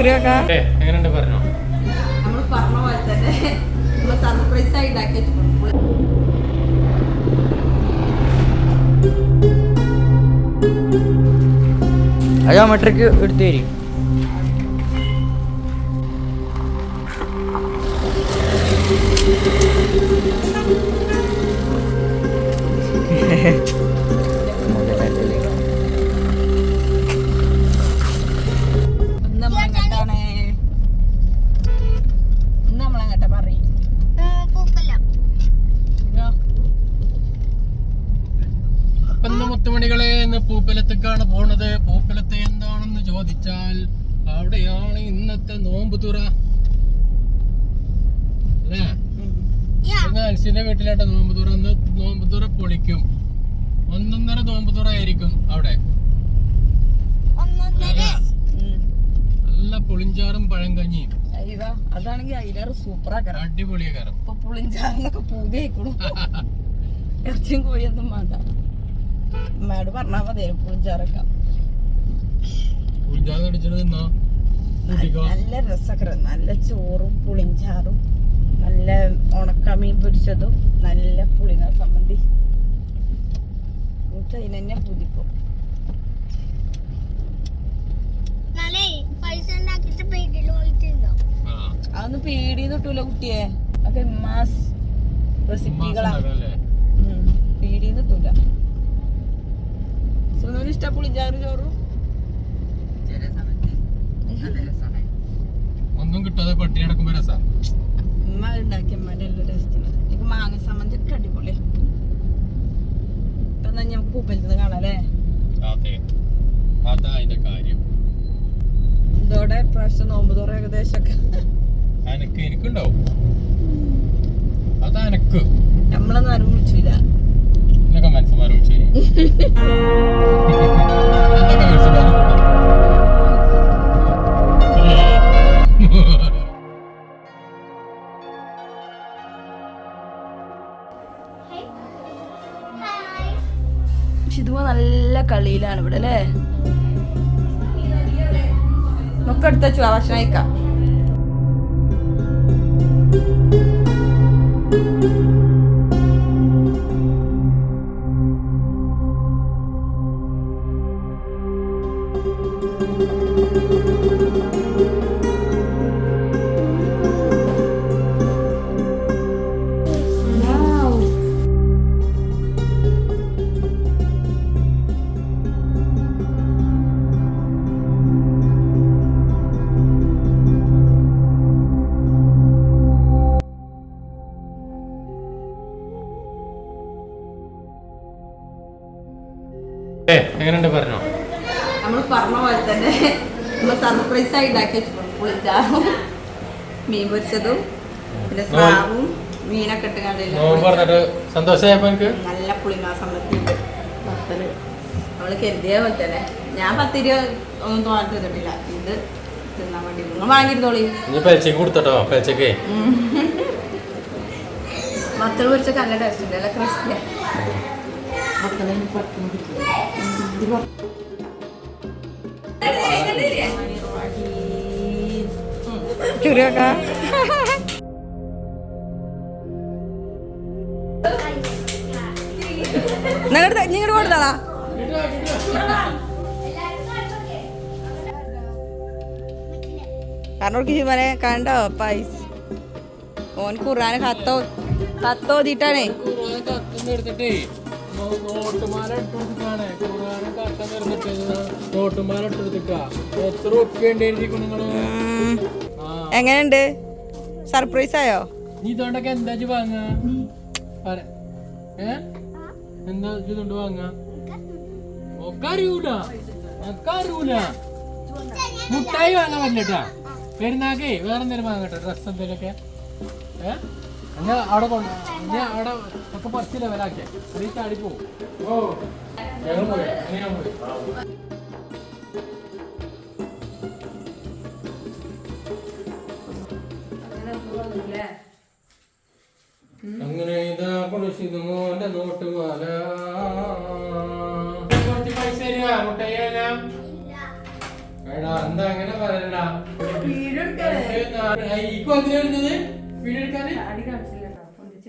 ചുരിയൊക്കെ എങ്ങനെയുണ്ട് പറഞ്ഞോ? നമ്മൾ പറഞ്ഞ പോലെ തന്നെ നമ്മൾ സർപ്രൈസ് ആയി ഉണ്ടാക്കി വെച്ചിട്ടുണ്ട്. ജോമെട്രിക്ക് എടുത്തു തരും അപ്പൊ ഇന്ന് പൂപ്പലത്തേക്കാണ് പോണത്. പൂപ്പലത്തെ എന്താണെന്ന് ചോദിച്ചാൽ അവിടെയാണ് ഇന്നത്തെ നോമ്പ് തുറ. അല്ലേ? അൽസിന്റെ വീട്ടിലായിട്ട് നോമ്പ് തുറ. ഇന്ന് നോമ്പ് തുറ പൊളിക്കും. ഒന്നൊന്നര നോമ്പ് തുറ ആയിരിക്കും അവിടെ. നല്ല പുളിഞ്ചാറും പഴങ്കഞ്ഞിയും അതാണെങ്കിൽ അതിലേറെ സൂപ്പർ അടിപൊളിയാ അടിപൊളിയാക്കാരം ഇപ്പൊ പുളിഞ്ചാറിനൊക്കെ ഇറച്ചിയും കോഴിയൊന്നും വേണ്ട. അമ്മയോട് പറഞ്ഞാൽ മതി പുളിഞ്ചാറൊക്കെ പുളിഞ്ചാറ് അടിച്ചിട്ട് നിന്നോ കൂട്ടിക്കോ? നല്ല രസക്കര നല്ല ചോറും പുളിഞ്ചാറും നല്ല ഉണക്കമീൻ പൊരിച്ചതും നല്ല പുളിന സംബന്ധി. എനിക്ക് അതിന് തന്നെ പുതിപ്പോ. അതൊന്ന് പേടി പേടിന്ന് കിട്ടൂല കുട്ടിയെ. അതൊക്കെ മാസ് റെസിപ്പികളാ. പേടി പേടിന്ന് കിട്ടൂല. സുനൂന് ഇഷ്ട പുളിഞ്ചാറ് ചോറും ഒന്നും കിട്ടാതെ പട്ടി നടക്കുമ്പോ രസാ. ഉമ്മ ഉണ്ടാക്കിയ അമ്മയുടെ എല്ലാ ടേസ്റ്റിന് എനിക്ക് മാങ്ങ ഒക്കെ അടിപൊളിയാ ഇപ്പൊ നമുക്ക് പൂപ്പലത്ത് കാണാല്ലേ അതാ അതിന്റെ കാര്യം. ഇതോടെ പ്രാവശ്യം നോമ്പ് തുറ ഏകദേശമൊക്കെ അനക്ക് എനിക്കുണ്ടാവും. അതാ എനക്ക് നമ്മളൊന്നും ആരും വിളിച്ചില്ല എന്നൊക്കെ മനസ്സന്മാർ ശരി. ഷിതുവ നല്ല കളിയിലാണ് ഇവിടെ അല്ലേ? നമുക്ക് അടുത്ത ഭക്ഷണം ഏ എങ്ങനെയുണ്ട് പറഞ്ഞോ? നമ്മൾ പറഞ്ഞ പോലെ തന്നെ നമ്മൾ സർപ്രൈസ് ആയി ഉണ്ടാക്കി വെച്ചിട്ടുണ്ട്. പുളിച്ചാറും മീൻ പൊരിച്ചതും പിന്നെ സ്രാവും മീനൊക്കെ ഇട്ട് കണ്ടില്ല നോമ്പ് പറഞ്ഞിട്ട് സന്തോഷമായപ്പോ എനിക്ക് നല്ല പുളിമാസം പത്തൽ. നമ്മൾ കരുതിയ പോലെ തന്നെ. ഞാൻ പത്തിരി ഒന്നും തോന്നിട്ടില്ല തിന്നിട്ടില്ല ഇത് തിന്നാൻ വേണ്ടി. നിങ്ങൾ വാങ്ങിയിരുന്നോളി. ഇനി പെലച്ചക്ക് കൊടുത്തട്ടോ പെലച്ചക്ക് മത്തൾ പൊരിച്ചൊക്കെ നല്ല ടേസ്റ്റ് ഉണ്ട്. നല്ല ക്രിസ്പിയാ ചുരിയൊക്കെ നിങ്ങളുടെ നിങ്ങളുടെ കൊടുത്താളാ? കാരണം കിശുമനെ കണ്ടോ? പൈസ. ഓൻ ഖുറാന് കത്തോ കത്തോതിട്ടാണേ എടുത്തിട്ടേ നോട്ടുമാല ഇട്ടെടുത്തിട്ടാണ് ഖുർആന് കട്ട നിർത്തിട്ട് നോട്ടുമാല ഇട്ടെടുത്തിട്ടാ എത്ര ഉണ്ടായിരിക്കും നിങ്ങൾ എങ്ങനെയുണ്ട്? സർപ്രൈസ് ആയോ? നീ ഇതുകൊണ്ടൊക്കെ എന്താ വാങ്ങ ഏ? എന്താ ഇതുകൊണ്ട് വാങ്ങാ മുട്ടായി വാങ്ങാൻ പറ്റില്ലട്ടാ പെരുന്നാക്കേ വേറെന്തേലും വാങ്ങട്ടെ? ഡ്രസ് എന്തെങ്കിലുമൊക്കെ ഏ എന്നാ അവിടെ കൊണ്ട് ഞാൻ അവിടെ ഒക്കെ പറിച്ച് ലെവലാക്കിയ നീ ചാടി പോവും. ഓ. ഞങ്ങൾ പോയി. അങ്ങനെ പോയി. അങ്ങനെ ഇതാ കൊടുക്കുന്നു മോന്റെ നോട്ടുമാല കുറച്ച് പൈസ തരുക മുട്ടയ്യ എടാ എന്താ അങ്ങനെ പറയണ്ട? ഈ കൊച്ചിനെ వీడియో కానీ? అడిగాం చెల్లె కొంచెం